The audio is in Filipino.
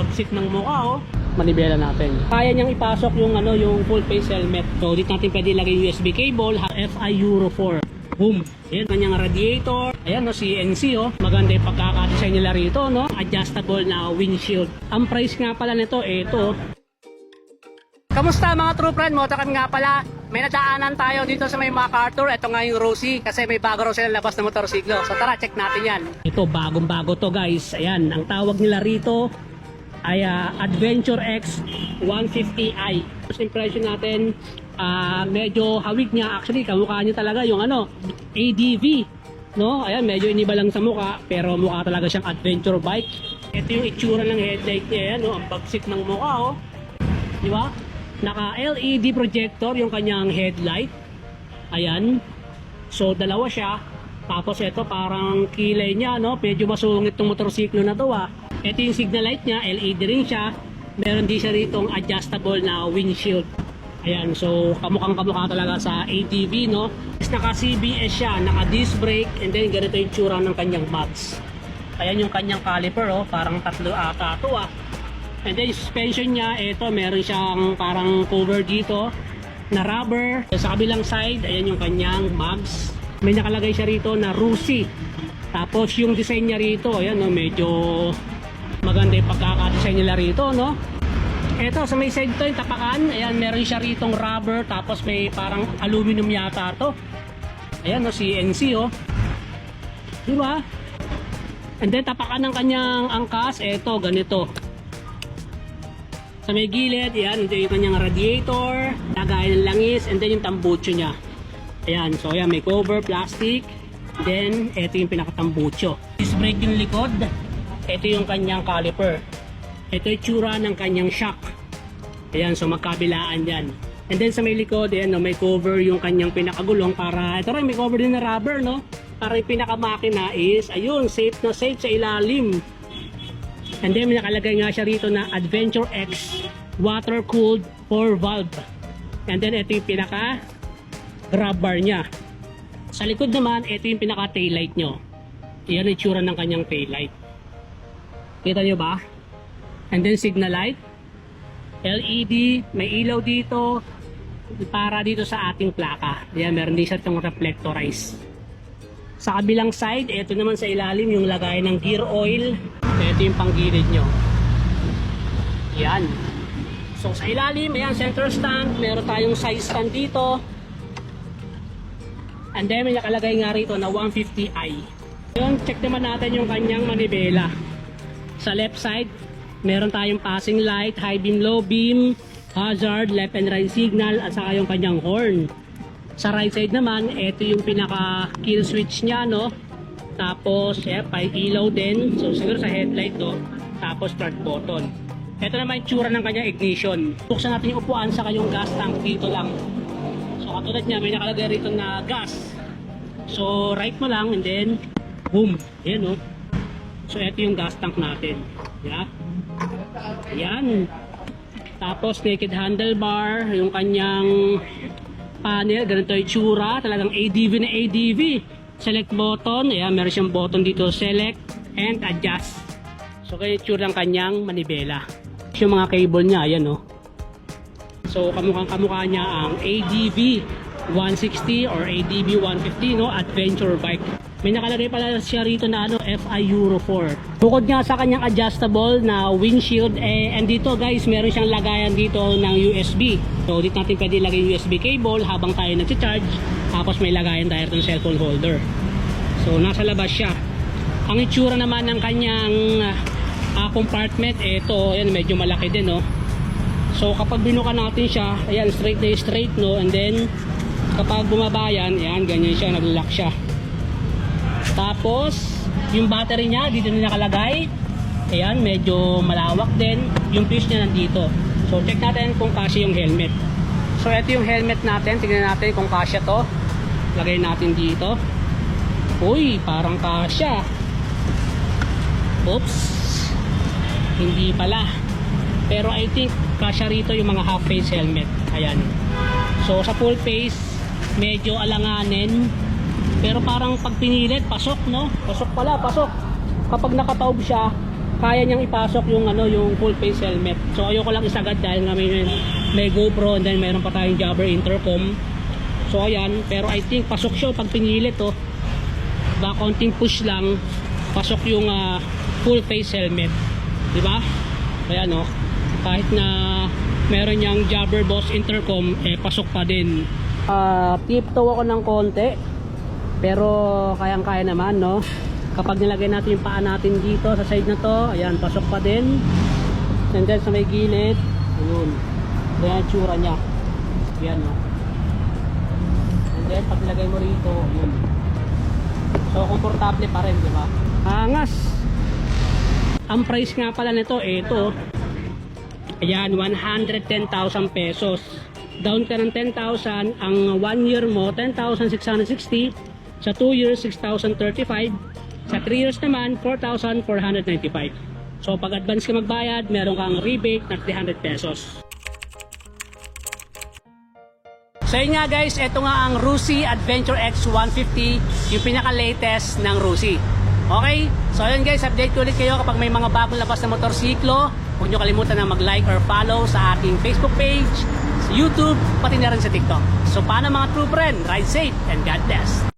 bagsik ng mukha oh. Manibela natin. Kaya niyang ipasok yung ano yung full face helmet. So dito natin pwede ilagay USB cable, FI Euro 4. Boom. Ayan, kanyang radiator. Ayan, no, CNC, oh. Maganda yung pagkakadesign nila rito, no? Adjustable na windshield. Ang price nga pala nito, eh, ito. Kamusta mga true friend? Motokan nga pala. May nadaanan tayo dito sa may MacArthur. Ito nga yung Rosie kasi may bago raw sila labas na motorsiklo. So tara, check natin yan. Ito, bagong bago to guys. Ayan, ang tawag nila rito ay ah, Adventure X 150i. First impression natin, ah, medyo hawig niya. Actually, kamukha niya talaga yung ano, ADV. No? Ayan, medyo iniba lang sa mukha, pero mukha talaga siyang adventure bike. Ito yung itsura ng headlight niya, ayan, no? ang bagsik ng mukha, oh. Di ba? Naka LED projector yung kanyang headlight. Ayan. So dalawa siya. Tapos ito parang kilay niya no, medyo masungit tong motorsiklo na to ah. Ito yung signal light niya, LED rin siya. Meron din siya rito adjustable na windshield. Ayan, so kamukhang kamukha talaga sa ATV no. Is naka CBS siya, naka disc brake and then ganito yung tsura ng kanyang mags. Ayan yung kanyang caliper oh, parang tatlo ata to ah. And then suspension niya, ito meron siyang parang cover dito na rubber. Sa kabilang side, ayan yung kanyang mags. May nakalagay siya rito na Rusi. Tapos yung design niya rito, ayan no, medyo maganda yung pagkakadesign nila rito, no? Ito, sa may side to, yung tapakan, ayan, meron siya ritong rubber, tapos may parang aluminum yata to. Ayan, no, CNC, oh. Di ba? And then, tapakan ng kanyang angkas, eto, ganito. Sa may gilid, ayan, ito yung kanyang radiator, lagay ng langis, and then yung tambucho niya. Ayan, so ayan, may cover, plastic, then ito yung pinakatambucho. Disc brake yung likod, ito yung kanyang caliper. Ito yung tsura ng kanyang shock. Ayan, so magkabilaan yan. And then sa may likod, ayan, no, may cover yung kanyang pinakagulong para, ito rin, may cover din na rubber, no? Para yung pinakamakina is, ayun, safe na safe sa ilalim. And then nakalagay nga siya rito na Adventure X water cooled 4 valve. And then ito yung pinaka grab bar niya. Sa likod naman, ito yung pinaka tail light nyo. Yan ang itsura ng kanyang tail light. Kita nyo ba? And then signal light. LED, may ilaw dito para dito sa ating plaka. Yan, meron din siya reflectorize. Sa kabilang side, ito naman sa ilalim yung lagay ng gear oil. Ito yung panggilid nyo. Yan. So sa ilalim, ayan, center stand. Meron tayong side stand dito. And then may nakalagay nga rito na 150i. Yun, check naman natin yung kanyang manibela. Sa left side, meron tayong passing light, high beam, low beam, hazard, left and right signal, at saka yung kanyang horn. Sa right side naman, ito yung pinaka kill switch niya, no? Tapos, eh, pa ilaw din. So, siguro sa headlight, no? Tapos, start button. Ito naman yung tsura ng kanyang ignition. Buksan natin yung upuan sa kanyang gas tank dito lang. So, katulad niya, may nakalagay rito na gas. So, right mo lang and then, boom. Yan, no? So, ito yung gas tank natin. Yeah? Yan. Tapos, naked handlebar, yung kanyang panel, ganito yung tsura, talagang ADV na ADV. Select button, ayan, meron siyang button dito, select and adjust. So, kaya yung tsura ng kanyang manibela. Yung mga cable niya, ayan no. So, kamukhang kamukha niya ang ADV 160 or ADV 150, no? Adventure bike. May nakalagay pala siya rito na ano, FI Euro 4. Bukod nga sa kanyang adjustable na windshield, eh, and dito guys, meron siyang lagayan dito ng USB. So, dito natin pwede ilagay USB cable habang tayo nag-charge. Tapos may lagayan tayo ng cellphone holder. So, nasa labas siya. Ang itsura naman ng kanyang ah, compartment, ito, yan, medyo malaki din, no? So, kapag binuka natin siya, ayan, straight na straight, no? And then, kapag bumaba yan, ayan, ganyan siya, nag-lock siya. Tapos, yung battery niya, dito na nakalagay. Ayan, medyo malawak din. Yung fuse niya nandito. So, check natin kung kasya yung helmet. So, ito yung helmet natin. Tingnan natin kung kasya to. Lagay natin dito. Uy, parang kasya. Oops. Hindi pala. Pero I think kasya rito yung mga half face helmet. Ayan. So, sa full face, medyo alanganin. Pero parang pag pinilit, pasok, no? Pasok pala, pasok. Kapag nakataob siya, kaya niyang ipasok yung ano yung full face helmet. So ayoko lang isagad dahil nga may, may GoPro and then meron pa tayong Jabber intercom. So ayan, pero I think pasok siya pag pinilit to. Ba konting push lang pasok yung ah, full face helmet. 'Di ba? Kaya no, kahit na meron niyang Jabber Boss intercom eh pasok pa din. Ah, tiptoe ako ng konti. Pero kayang-kaya naman, no? Kapag nilagay natin yung paa natin dito sa side na to, ayan, pasok pa din. And then sa may gilid, ayun. Ayan tsura niya. Ayan, no? And then pag nilagay mo rito, ayun. So, komportable pa rin, di ba? Angas! Ang price nga pala nito, ito. Ayan, 110,000 pesos. Down ka ng 10,000. Ang 1 year mo, 10,660. Sa 2 years, 6,035. Sa 3 years naman, 4,495. So pag advance ka magbayad, meron kang rebate na 300 pesos. So yun nga guys, ito nga ang Rusi Adventure X 150, yung pinaka-latest ng Rusi. Okay? So yun guys, update ko ulit kayo kapag may mga bagong labas na motorsiklo. Huwag nyo kalimutan na mag-like or follow sa aking Facebook page, sa YouTube, pati na rin sa TikTok. So paano mga true friend, ride safe and God bless.